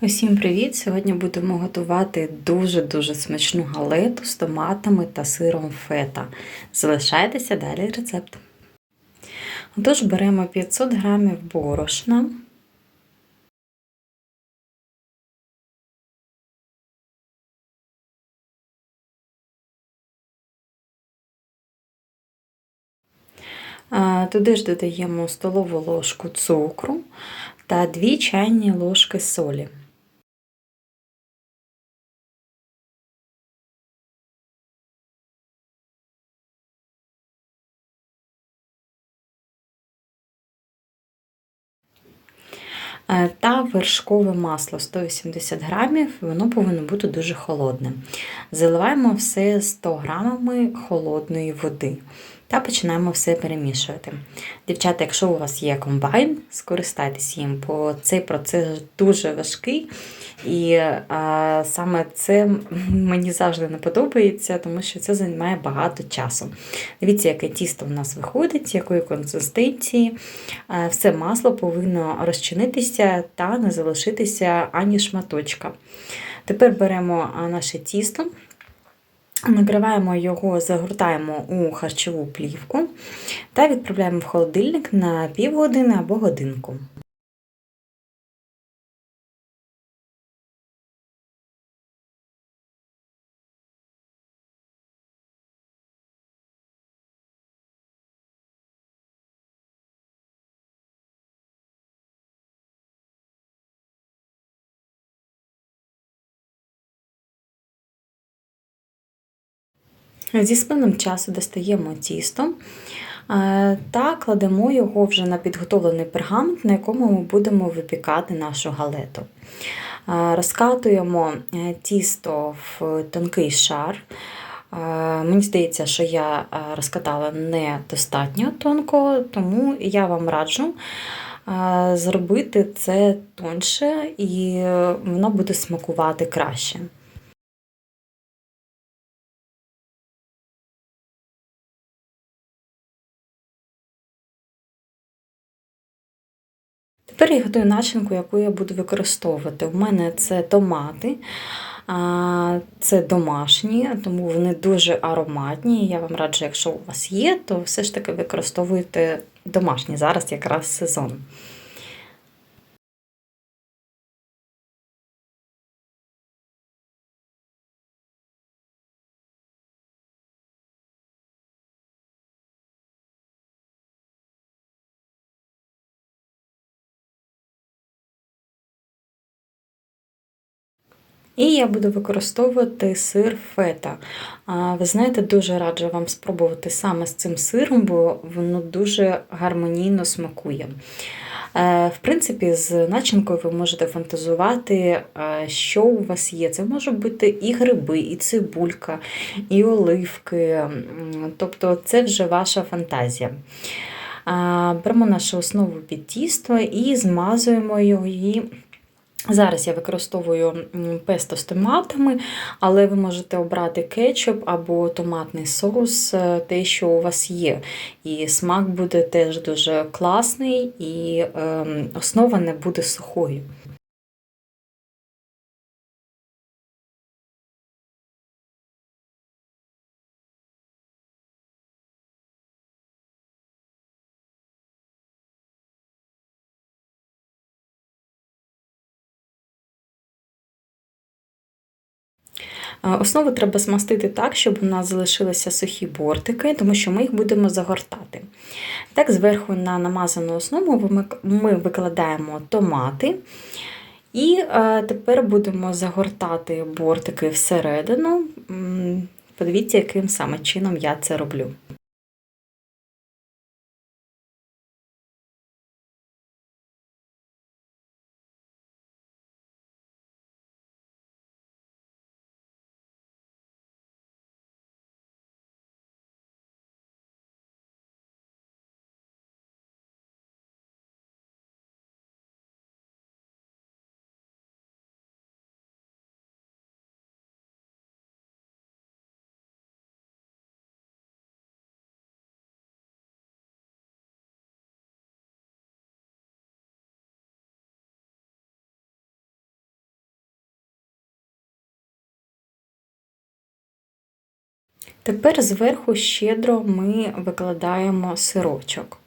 Усім привіт! Сьогодні будемо готувати дуже-дуже смачну галету з томатами та сиром фета. Залишайтеся далі рецепт. Отож, беремо 500 г борошна. Туди ж додаємо столову ложку цукру та 2 чайні ложки солі. Та вершкове масло 180 грамів, воно повинно бути дуже холодним. Заливаємо все 100 грамами холодної води та починаємо все перемішувати. Дівчата, якщо у вас є комбайн, скористайтесь їм, бо цей процес дуже важкий. І а, саме це мені завжди не подобається, тому що це займає багато часу. Дивіться, яке тісто у нас виходить, якої консистенції. Все масло повинно розчинитися та не залишитися ані шматочка. Тепер беремо наше тісто. Накриваємо його, загортаємо у харчову плівку та відправляємо в холодильник на півгодини або годинку. Зі спинним часу достаємо тісто е, та кладемо його вже на підготовлений пергамент, на якому ми будемо випікати нашу галету. Е, розкатуємо е, тісто в тонкий шар. Мені здається, що я розкатала недостатньо тонко, тому я вам раджу зробити це тоньше і воно буде смакувати краще. Тепер я готую начинку, яку я буду використовувати. У мене це томати, це домашні, тому вони дуже ароматні. Я вам раджу, якщо у вас є, то все ж таки використовуйте домашні. Зараз якраз сезон. І я буду використовувати сир фета. Ви знаєте, дуже раджу вам спробувати саме з цим сиром, бо воно дуже гармонійно смакує. Е, в принципі, з начинкою ви можете фантазувати, е, що у вас є. Це можуть бути і гриби, і цибулька, і оливки. Тобто це вже ваша фантазія. Беремо нашу основу під тісто і змазуємо її. Зараз я використовую песто з томатами, але ви можете обрати кетчуп або томатний соус, е, те, що у вас є. І смак буде теж дуже класний, і ем, основа не буде сухою. Основу треба змастити так, щоб у нас залишилися сухі бортики, тому що ми їх будемо загортати. Так, зверху на намазану основу ми викладаємо томати. І тепер будемо загортати бортики всередину. Подивіться, яким саме чином я це роблю. Тепер зверху щедро ми викладаємо сирочок.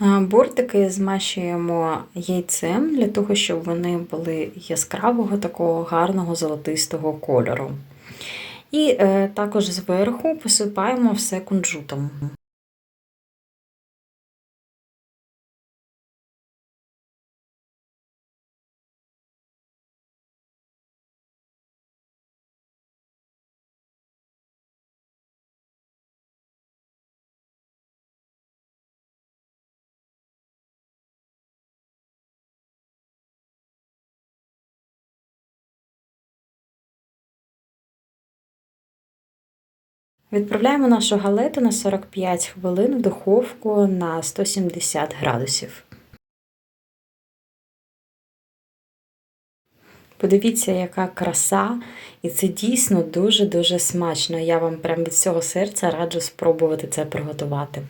Бортики змащуємо яйцем для того, щоб вони були яскравого, такого гарного золотистого кольору. І е, також зверху посипаємо все кунжутом. Відправляємо нашу галету на 45 хвилин в духовку на 170 градусів. Подивіться, яка краса, і це дійсно дуже-дуже смачно. Я вам прям від всього серця раджу спробувати це приготувати.